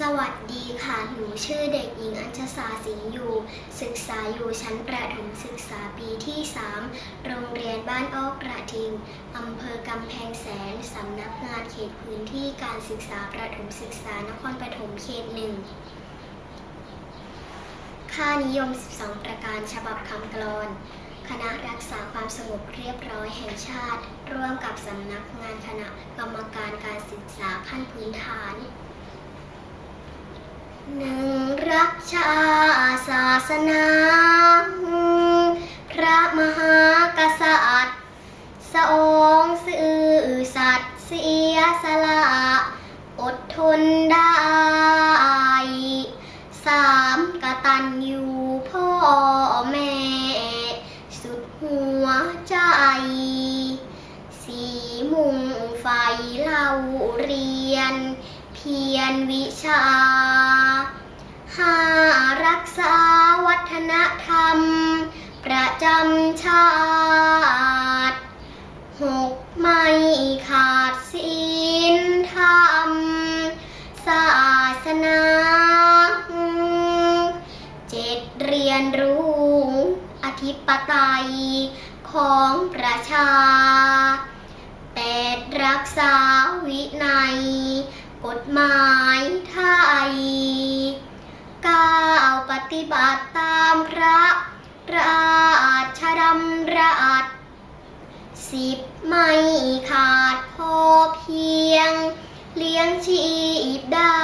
สวัสดีค่ะ หนูชื่อเด็กหญิงอัญชสาสิงห์อยู่ ศึกษาอยู่ชั้นประถมศึกษาปีที่ 3 โรงเรียนบ้านอ้อกระทิง อำเภอกำแพงแสน สำนักงานเขตพื้นที่การศึกษาประถมศึกษานครปฐมเขตหนึ่ง ค่านิยม 12 ประการฉบับคำกลอน คณะรักษาความสงบเรียบร้อยแห่งชาติ ร่วมกับสำนักงานคณะกรรมการการศึกษาขั้นพื้นฐาน หนึ่งรักชาศาสนา พระมหากษัตริย์สองสื่อสัตย์เสียสละ อดทนได้สามกตัญญูพ่อแม่ สุดหัวใจสีมุงไฟเล่าเรียน เพียรวิชา ห้ารักษาวั ฒนธรรม ประจำชาติหกไม่ขาดศีลธรรม ศาสนาเจ็ดเรียนรู้อธิปไตยของประชาแปดรักษา สิบไม่ขาดพอเพียง เลี้ยงชีพได้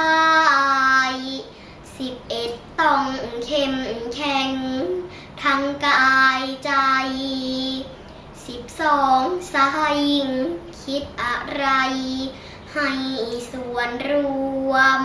สิบเอ็ดต้องเข้มแข็ง ทั้งกายใจสิบสองสายิง คิดอะไร ให้ส่วนรวม